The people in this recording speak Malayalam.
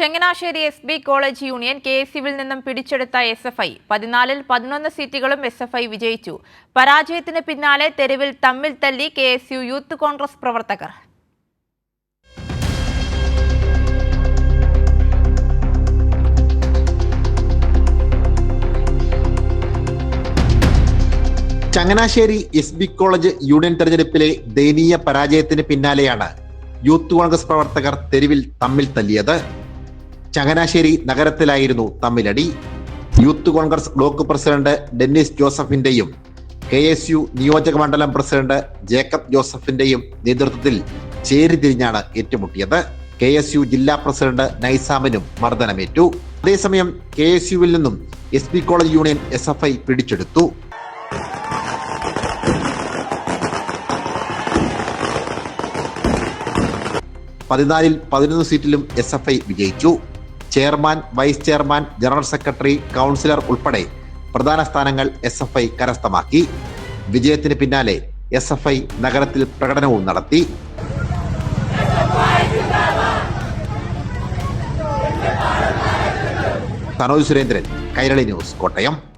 Changanassery S B college union K S യുവിൽ നിന്നും പിടിച്ചെടുത്ത എസ് എഫ് ഐ. പതിനാലിൽ പതിനൊന്ന് സീറ്റുകളും എസ് എഫ് ഐ വിജയിച്ചു. പരാജയത്തിന് പിന്നാലെ തെരുവിൽ തമ്മിൽ തല്ലി K S U youth Congress പ്രവർത്തകർ. Changanassery S B college union തെരഞ്ഞെടുപ്പിലെ ദയനീയ പരാജയത്തിന് പിന്നാലെയാണ് യൂത്ത് കോൺഗ്രസ് പ്രവർത്തകർ തെരുവിൽ തമ്മിൽ തല്ലിയത്. ചങ്ങനാശ്ശേരി നഗരത്തിലായിരുന്നു തമ്മിലടി. Youth Congress block president Dennis ജോസഫിന്റെയും K S U നിയോജക മണ്ഡലം പ്രസിഡന്റ് ജേക്കബ് ജോസഫിന്റെയും നേതൃത്വത്തിൽ ചേരിതിരിഞ്ഞാണ് ഏറ്റുമുട്ടിയത്. കെ എസ് യു ജില്ലാ പ്രസിഡന്റ് നൈസാമിനും മർദ്ദനമേറ്റു. അതേസമയം കെ എസ് യുവിൽ നിന്നും S P college union S F I പിടിച്ചെടുത്തു. പതിനാലിൽ പതിനൊന്ന് സീറ്റിലും എസ് എഫ് ഐ വിജയിച്ചു. Chairman vice chairman general secretary councillor ഉൾപ്പെടെ പ്രധാന സ്ഥാനങ്ങൾ എസ് എഫ് ഐ കരസ്ഥമാക്കി. വിജയത്തിന് പിന്നാലെ എസ് എഫ് ഐ നഗരത്തിൽ പ്രകടനവും നടത്തി. സനോജ് സുരേന്ദ്രൻ കൈരളി ന്യൂസ് കോട്ടയം.